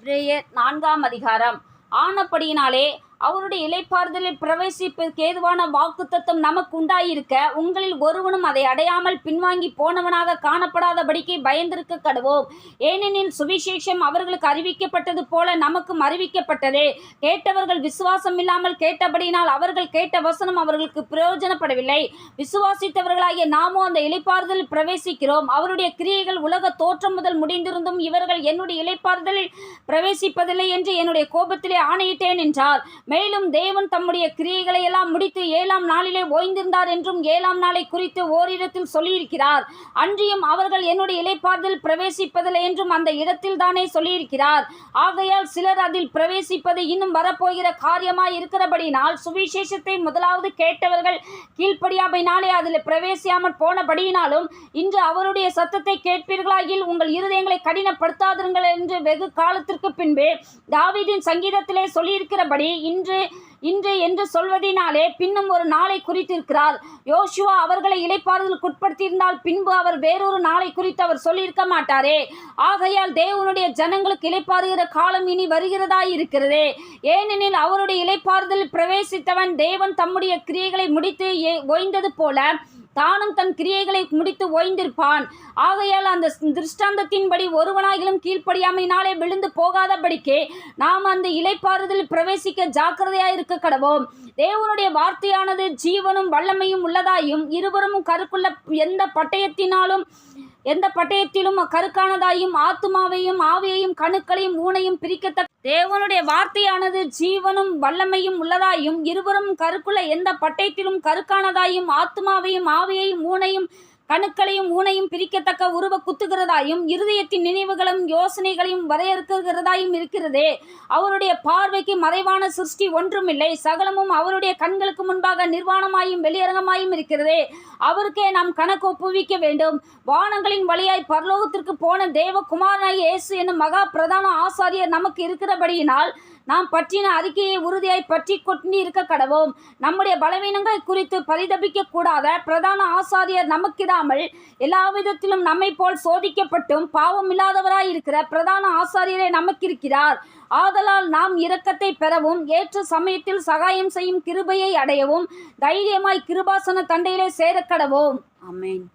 எபிரேயர் நான்காம் அதிகாரம். ஆனபடியினாலே அவருடைய இலைப்பாறுதலில் பிரவேசிப்பதற்கு ஏதுவான வாக்குத்தத்தம் நமக்கு உண்டாயிருக்க உங்களில் ஒருவனும் அதை அடையாமல் பின்வாங்கி போனவனாக காணப்படாதபடிக்கு பயந்திருக்க கடுவோம் ஏனெனில் சுவிசேஷம் அவர்களுக்கு அறிவிக்கப்பட்டது போல நமக்கும் அறிவிக்கப்பட்டதே. கேட்டவர்கள் விசுவாசம் இல்லாமல் கேட்டபடியினால் அவர்கள் கேட்ட வசனம் அவர்களுக்கு பிரயோஜனப்படவில்லை. விசுவாசித்தவர்களாகிய நாமும் அந்த இலைப்பாறுதலில் பிரவேசிக்கிறோம். அவருடைய கிரியைகள் உலக தோற்றம் முதல் முடிந்திருந்தும் இவர்கள் என்னுடைய இலைப்பாறுதலில் பிரவேசிப்பதில்லை என்று என்னுடைய கோபத்திலே ஆணையிட்டேன் என்றார். மேலும் தேவன் தம்முடைய கிரியைகளை எல்லாம் முடித்து ஏழாம் நாளிலே ஓய்ந்திருந்தார் என்றும் ஏழாம் நாளை குறித்து ஓரிடத்தில் சொல்லியிருக்கிறார். அன்றியும் அவர்கள் என்னுடைய இலைப்பாதில் பிரவேசிப்பதில்லை என்றும் அந்த இடத்தில் தானே சொல்லியிருக்கிறார். ஆகையால் சிலர் அதில் பிரவேசிப்பது இன்னும் வரப்போகிற காரியமாய் இருக்கிறபடியினால் சுவிசேஷத்தை முதலாவது கேட்டவர்கள் கீழ்ப்படியாமையினாலே அதில் பிரவேசியாமல் போனபடியினாலும் இன்று அவருடைய சத்தத்தை கேட்பீர்களாகில் உங்கள் இருதயங்களை கடினப்படுத்தாதிருங்கள் என்று வெகு காலத்திற்கு பின்பே தாவீதின் சங்கீதத்திலே சொல்லியிருக்கிறபடி இன்று இன்று என்று சொல்வதினாலே பின்னும் ஒரு நாளை குறித்திருக்கிறார். யோசுவா அவர்களை இலைப்பாறுதலுக்குட்படுத்தியிருந்தால் பின்பு அவர் வேறொரு நாளை குறித்து அவர் சொல்லியிருக்க மாட்டாரே. ஆகையால் தேவனுடைய ஜனங்களுக்கு இலைப்பாறுகிற காலம் இனி வருகிறதாய் இருக்கிறதே ஏனெனில் அவருடைய இலைப்பாறுதலில் பிரவேசித்தவன் தேவன் தம்முடைய கிரியைகளை முடித்து ஏ- ஓய்ந்தது போல தானும் தன் கிரியைகளை முடித்து ஓய்ந்திருப்பான். ஆகையால் அந்த திருஷ்டாந்தத்தின்படி ஒருவனாகிலும் கீழ்ப்படியாமையினாலே விழுந்து போகாதபடிக்கே நாம் அந்த இலைப்பாறுதலில் பிரவேசிக்க ஜாக்கிரதையாய் இருக்க கடவோம். தேவனுடைய வார்த்தையானது ஜீவனும் வல்லமையும் உள்ளதாயும் இருவரும் கருக்குள்ள எந்த பட்டயத்தினாலும் எந்த பட்டயத்திலும் கருக்கானதாயும் ஆத்துமாவையும் ஆவியையும் கணுக்களையும் ஊனையும் பிரிக்கத்தக்க தேவனுடைய வார்த்தையானது ஜீவனும் வல்லமையும் உள்ளதாயும் இருவரும் கருக்குள்ள எந்த பட்டயத்திலும் கருக்கானதாயும் ஆத்துமாவையும் ஆவியையும் ஊனையும் கணுக்களையும் ஊனையும் பிரிக்கத்தக்க உருவ குத்துகிறதாயும் இருதயத்தின் நினைவுகளும் யோசனைகளையும் வரையறுக்கிறதாயும் இருக்கிறதே. அவருடைய பார்வைக்கு மறைவான சிருஷ்டி ஒன்றுமில்லை. சகலமும் அவருடைய கண்களுக்கு முன்பாக நிர்வாணமாயும் வெளியரங்கமாயும் இருக்கிறதே. அவருக்கே நாம் கணக்கு ஒப்புவிக்க வேண்டும். வானங்களின் வழியாய் பரலோகத்திற்கு போன தேவகுமாரனாய் இயேசு என்னும் மகா பிரதான ஆசாரியர் நமக்கு இருக்கிறபடியினால் நாம் பற்றின அறிக்கையை உறுதியாய் பற்றி கொட்டி இருக்க கடவோம். நம்முடைய பலவீனங்கள் குறித்து பரிதபிக்க கூடாத பிரதான ஆசாரியர் நமக்கிடாமல் எல்லா விதத்திலும் நம்மை போல் சோதிக்கப்பட்டும் பாவம் இல்லாதவராய் இருக்கிற பிரதான ஆசாரியரை நமக்கிருக்கிறார். ஆதலால் நாம் இரக்கத்தை பெறவும் ஏற்ற சமயத்தில் சகாயம் செய்யும் கிருபையை அடையவும் தைரியமாய் கிருபாசன தண்டையிலே சேரக்கடவோம் அமேன்